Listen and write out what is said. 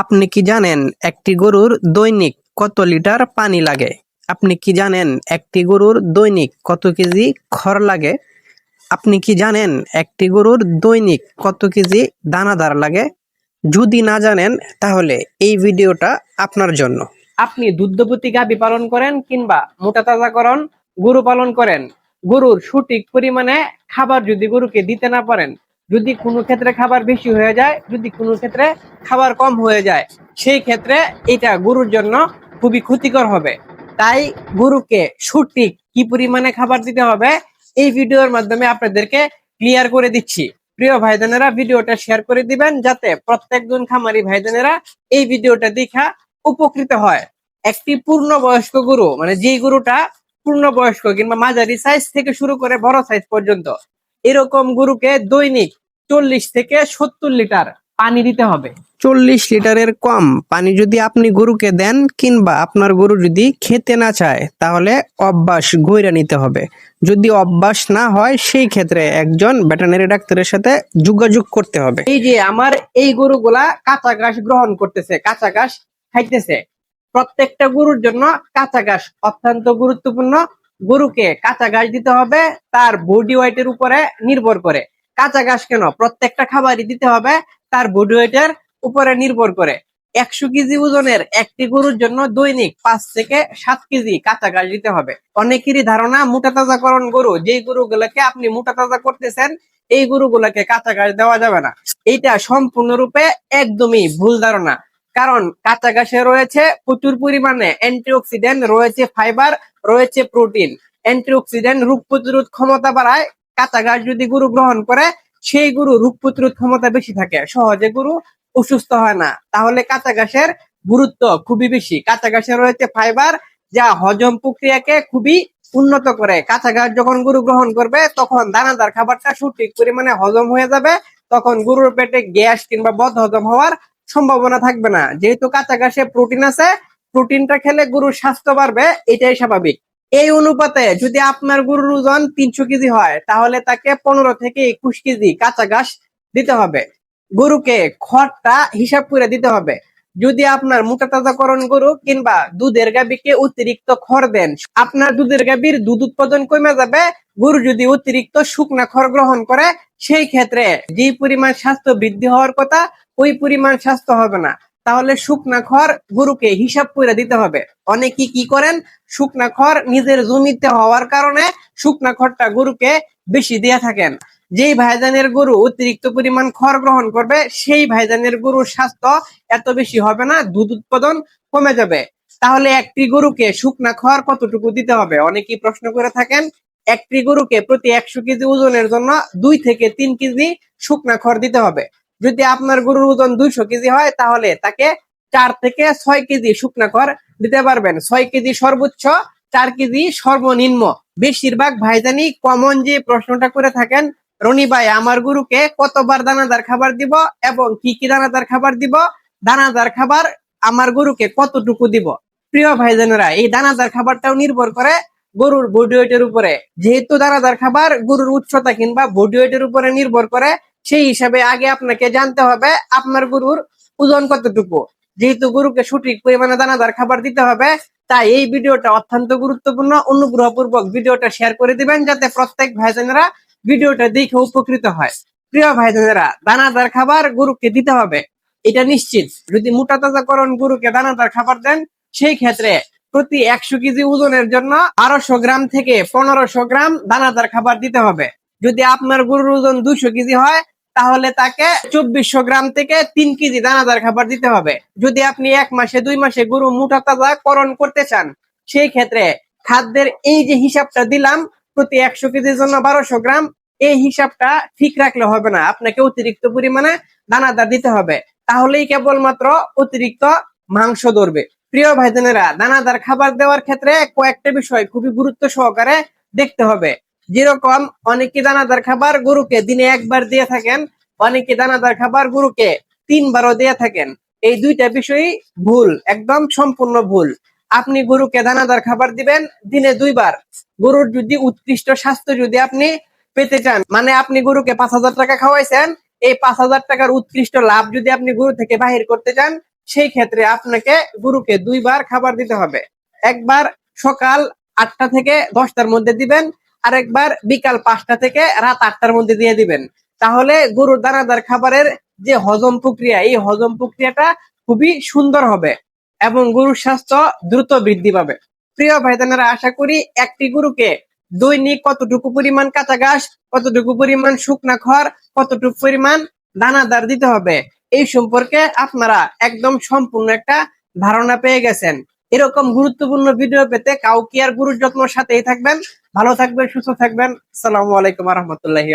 আপনি কি জানেন একটি গরুর দৈনিক কত লিটার পানি লাগে? আপনি কি জানেন একটি গরুর দৈনিক কত কেজি খড় লাগে? আপনি কি জানেন একটি গরুর দৈনিক কত কেজি দানাদার লাগে? যদি না জানেন, তাহলে এই ভিডিওটা আপনার জন্য। আপনি দুগ্ধবতী গাভী পালন করেন কিংবা মোটা তাজাকরণ গরু পালন করেন, গরুর সঠিক পরিমাণে খাবার যদি গরুকে দিতে না পারেন যদি কোনো ক্ষেত্রে খাবার বেশি হয়ে যায়, যদি কোনো ক্ষেত্রে খাবার কম হয়ে যায়, সেই ক্ষেত্রে এটা গরুর জন্য খুবই ক্ষতিকর হবে। তাই গরুকে সঠিক কি পরিমাণে খাবার দিতে হবে, এই ভিডিওর মাধ্যমে আপনাদেরকে ক্লিয়ার করে দিচ্ছি। প্রিয় ভাইদানেরা, ভিডিওটা শেয়ার করে দিবেন যাতে প্রত্যেকজন খামারি ভাইদানেরা এই ভিডিওটা দেখা উপকৃত হয়। একটি পূর্ণ বয়স্ক গরু মানে যেই গরুটা পূর্ণ বয়স্ক কিংবা মাঝারি সাইজ থেকে শুরু করে বড় সাইজ পর্যন্ত এরকম গরুকে দৈনিক চল্লিশ থেকে সত্তর লিটার পানি দিতে হবে। চল্লিশ লিটারের কম পানি যদি আপনি গরুকে দেন কিংবা আপনার গরু যদি খেতে না চায় তাহলে অভ্যাস গইরা নিতে হবে। যদি অভ্যাস না হয় সেই ক্ষেত্রে একজন ভেটেনারি ডাক্তারের সাথে যোগাযোগ করতে হবে। এই যে আমার এই গরুগুলা কাঁচা ঘাস গ্রহণ করতেছে কাঁচা ঘাস খাইতেছে। প্রত্যেকটা গরুর জন্য কাঁচা ঘাস অত্যন্ত গুরুত্বপূর্ণ। গরুকে কাঁচা ঘাস দিতে হবে, তার বডি ওয়েটের উপরে নির্ভর করে। কাঁচা ঘাস কেন? প্রত্যেকটা খাবারই দিতে হবে, তার বডি ওয়েটের উপরে নির্ভর করে। একশো কেজি ওজনের একটি গরুর জন্য দৈনিক পাঁচ থেকে সাত কেজি কাঁচা ঘাস দিতে হবে। অনেকেরই ধারণা, মোটা তাজাকরণ গরু, যেই গরুগুলোকে আপনি মোটা তাজা করতেছেন, এই গরুগুলোকে কাঁচা ঘাস দেওয়া যাবে না। এইটা সম্পূর্ণরূপে একদমই ভুল ধারণা। কারণ কাঁচা ঘাসে রয়েছে প্রচুর পরিমাণে অ্যান্টিঅক্সিডেন্ট রয়েছে ফাইবার রয়েছে প্রোটিন। অ্যান্টিঅক্সিডেন্ট রোগ প্রতিরোধ ক্ষমতা বাড়ায়। কাঁচা ঘাস যদি গরু গ্রহণ করে, সেই গরু রোগ প্রতিরোধ ক্ষমতা বেশি থাকে। সহজে গরু অসুস্থ হয় না। তাহলে কাঁচা ঘাসের গুরুত্ব খুবই বেশি। কাঁচা ঘাসে রয়েছে ফাইবার, যা হজম প্রক্রিয়াকে খুবই উন্নত করে। কাঁচা ঘাস যখন গরু গ্রহণ করবে, তখন দানাদার খাবারটা সঠিক পরিমাণে হজম হয়ে যাবে। তখন গরুর পেটে গ্যাস কিংবা বদ হজম হওয়ার সম্ভাবনা থাকবে না। যেহেতু কাঁচা ঘাসে প্রোটিন আছে প্রোটিনটা খেলে গরুর স্বাস্থ্য বাড়বে, এটাই স্বাভাবিক। এই অনুপাতে যদি আপনার গরুর ওজন তিনশো কেজি হয়, তাহলে তাকে পনেরো থেকে একুশ কেজি কাঁচা ঘাস দিতে হবে। গরুকে খড়টা হিসাব করে দিতে হবে। যদি আপনার মোটা তাজাকরণ গরু কিংবা দুধের গাভীকে অতিরিক্ত খড় দেন, আপনার দুধের গাভীর দুধ উৎপাদন কমে যাবে, গরু যদি অতিরিক্ত শুকনা খড় গ্রহণ করে, সেই ক্ষেত্রে যে পরিমাণ স্বাস্থ্য বৃদ্ধি হওয়ার কথা, ওই পরিমাণ স্বাস্থ্য হবে না। তাহলে শুকনা খড় গরুকে হিসাব করে দিতে হবে। অনেকে কি করেন? শুকনা খড় নিজের জমিতে হওয়ার কারণে শুকনা খড়টা গরুকে বেশি দিয়ে থাকেন। যেই ভাইজানের গরু অতিরিক্ত পরিমাণ খড় গ্রহণ করবে, সেই ভাইজানের গরুর স্বাস্থ্য এত বেশি হবে না, দুধ উৎপাদন কমে যাবে। তাহলে একটি গরুকে শুকনা খড় কতটুকু দিতে হবে? অনেকেই প্রশ্ন করে থাকেন, একটি গরুকে প্রতি একশো কেজি ওজনের জন্য দুই থেকে তিন কেজি শুকনা খড় দিতে হবে। যদি আপনার গরুর ওজন দুইশো কেজি হয়, তাহলে তাকে চার থেকে ছয় কেজি শুকনা খড় দিতে পারবেন। ছয় কেজি সর্বোচ্চ, চার কেজি সর্বনিম্ন। বেশিরভাগ ভাইজানি কমন যে প্রশ্নটা করে থাকেন, রনি ভাই, আমার গরুকে কতবার দানাদার খাবার দিব এবং কি কি দানাদার খাবার দিব? দানাদার খাবার আমার গরুকে কতটুকু দিব? প্রিয় ভাইজানেরা, এই দানাদার খাবারটাও নির্ভর করে গরুর বডি ওয়েটের উপরে। যেহেতু দানাদার খাবার গরুর উচ্চতা কিংবা বডি ওয়েটের উপরে নির্ভর করে সেই হিসাবে আগে আপনাকে জানতে হবে আপনার গরুর ওজন কতটুকু। যেহেতু গরুকে সঠিক পরিমাণে দানাদার খাবার দিতে হবে, তাই এই ভিডিওটা অত্যন্ত গুরুত্বপূর্ণ। অনুগ্রহপূর্বক ভিডিওটা শেয়ার করে দিবেন যাতে প্রত্যেক ভাইজানেরা ভিডিওটা দেখে উপকৃত হয়। প্রিয় ভাইজানেরা, দানাদার খাবার গরুকে দিতে হবে। এটা নিশ্চিত। যদি মোটা তাজাকরণ গরুকে দানাদার খাবার দেন, সেই ক্ষেত্রে প্রতি একশো কেজি ওজনের জন্য বারোশো গ্রাম থেকে পনেরোশো গ্রাম দানাদার খাবার দিতে হবে। যদি আপনার গরুর ওজন দুশো কেজি হয় তাহলে তাকে চব্বিশশো গ্রাম থেকে তিন কেজি দানাদার খাবার দিতে হবে। যদি আপনি এক মাসে, দুই মাসে গরু মোটা তাজা করণ করতে চান, সেই ক্ষেত্রে খাদ্যের এই যে হিসাবটা দিলাম, প্রতি একশো কেজির জন্য বারোশো গ্রাম, এই হিসাবটা ঠিক রাখলে হবে না। আপনাকে অতিরিক্ত পরিমাণে দানাদার দিতে হবে। তাহলেই কেবলমাত্র অতিরিক্ত মাংস ধরবে। প্রিয় ভাইজনেরা, দানাদার খাবার দেওয়ার ক্ষেত্রে কয়েকটা বিষয় খুবই গুরুত্ব সহকারে দেখতে হবে। যেরকম অনেকে দানাদার খাবার গরুকে দিনে একবার দিয়ে থাকেন, অনেকে দানাদার খাবার গরুকে তিনবারও দিয়ে থাকেন। এই দুইটা বিষয়ই ভুল, একদম সম্পূর্ণ ভুল। আপনি গরুকে দানাদার খাবার দিবেন, দিনে দুইবার। গরুর যদি উৎকৃষ্ট স্বাস্থ্য যদি আপনি পেতে চান মানে আপনি গরুকে পাঁচ হাজার টাকা খাওয়াইছেন, এই পাঁচ হাজার টাকার উৎকৃষ্ট লাভ যদি আপনি গরু থেকে বাহির করতে চান, সেই ক্ষেত্রে আপনাকে গরুকে দুইবার খাবার দিতে হবে। একবার সকাল আটটা থেকে দশটার মধ্যে দিবেন আর একবার বিকাল পাঁচটা থেকে রাত আটটার মধ্যে দিয়ে দিবেন। তাহলে গরুর দানাদার খাবারের যে হজম প্রক্রিয়া, এই হজম প্রক্রিয়াটা খুবই সুন্দর হবে এবং গরুর স্বাস্থ্য দ্রুত বৃদ্ধি পাবে। প্রিয় ভাইদানেরা, আশা করি একটি গরুকে দৈনিক কতটুকু পরিমাণ কাঁচা ঘাস, কতটুকু পরিমাণ শুকনা খড়, কতটুকু পরিমাণ দানাদার দিতে হবে, এই সম্পর্কে আপনারা একদম সম্পূর্ণ একটা ধারণা পেয়ে গেছেন। এরকম গুরুত্বপূর্ণ ভিডিও পেতে কাউকে আর গুরুর যত্ন সাথেই থাকবেন। ভালো থাকবেন সুস্থ থাকবেন। আসসালামু আলাইকুম রহমতুল্লাহি